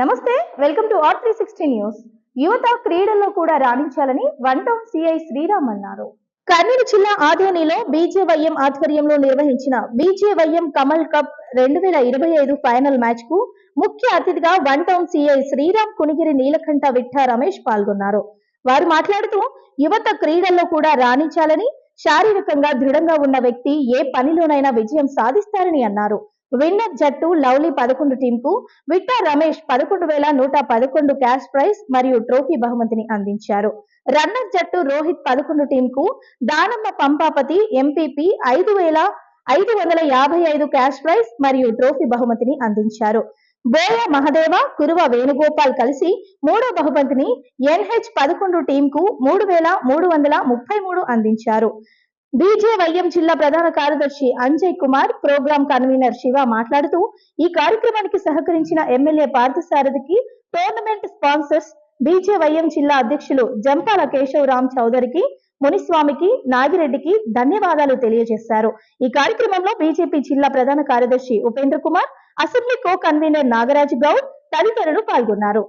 నమస్తే welcome to R three sixty news. యువత క్రీడల్లో కూడా రాణించాలని వన్ టౌన్ సిఐ శ్రీరామ్ అన్నారు. కర్నూలు జిల్లా ఆదోనిలో బీజేవైఎం ఆధ్వర్యంలో నిర్వహించిన బీజేవైఎం కమల్ కప్ రెండు వేల ఇరవై ఐదు ఫైనల్ మ్యాచ్కు ముఖ్య అతిథిగా one town CI Sriram Kunigiri Neelakantha విఠ Ramesh పాల్గొన్నారు. వారు మాట్లాడుతూ యువత క్రీడల్లో కూడా రాణించాలని శారీరకంగా దృఢంగా ఉన్న వ్యక్తి ఏ పనిలోనైనా విజయం సాధిస్తారని అన్నారు. విన్నర్ జట్టు లవ్లీ పదకొండు టీంకు విట్టా రమేష్ పదకొండు వేల నూట పదకొండు క్యాష్ ప్రైజ్ మరియు ట్రోఫీ బహుమతిని అందించారు. రన్నర్ జట్టు రోహిత్ పదకొండు టీంకు దానమ్మ పంపాపతి ఎంపీపీ ఐదు వేల ఐదు వందల యాభై ఐదు క్యాష్ ప్రైజ్ మరియు ట్రోఫీ బహుమతిని అందించారు. బోయ మహదేవ కురువ వేణుగోపాల్ కలిసి మూడో బహుమతిని ఎన్హెచ్ పదకొండు టీంకు మూడు వేల మూడు వందల ముప్పై మూడు అందించారు. బీజేవైఎం జిల్లా ప్రధాన కార్యదర్శి అంజయ్ కుమార్ ప్రోగ్రాం కన్వీనర్ శివ మాట్లాడుతూ ఈ కార్యక్రమానికి సహకరించిన ఎమ్మెల్యే పార్థసారథికి టోర్నమెంట్ స్పాన్సర్స్ బీజేవైఎం జిల్లా అధ్యక్షులు జంపాల కేశవరామ్ చౌదరికి మునిస్వామికి నాగిరెడ్డికి ధన్యవాదాలు తెలియజేశారు. ఈ కార్యక్రమంలో బీజేపీ జిల్లా ప్రధాన కార్యదర్శి Upendra Kumar assembly co convener Nagaraj Goud తదితరులు పాల్గొన్నారు.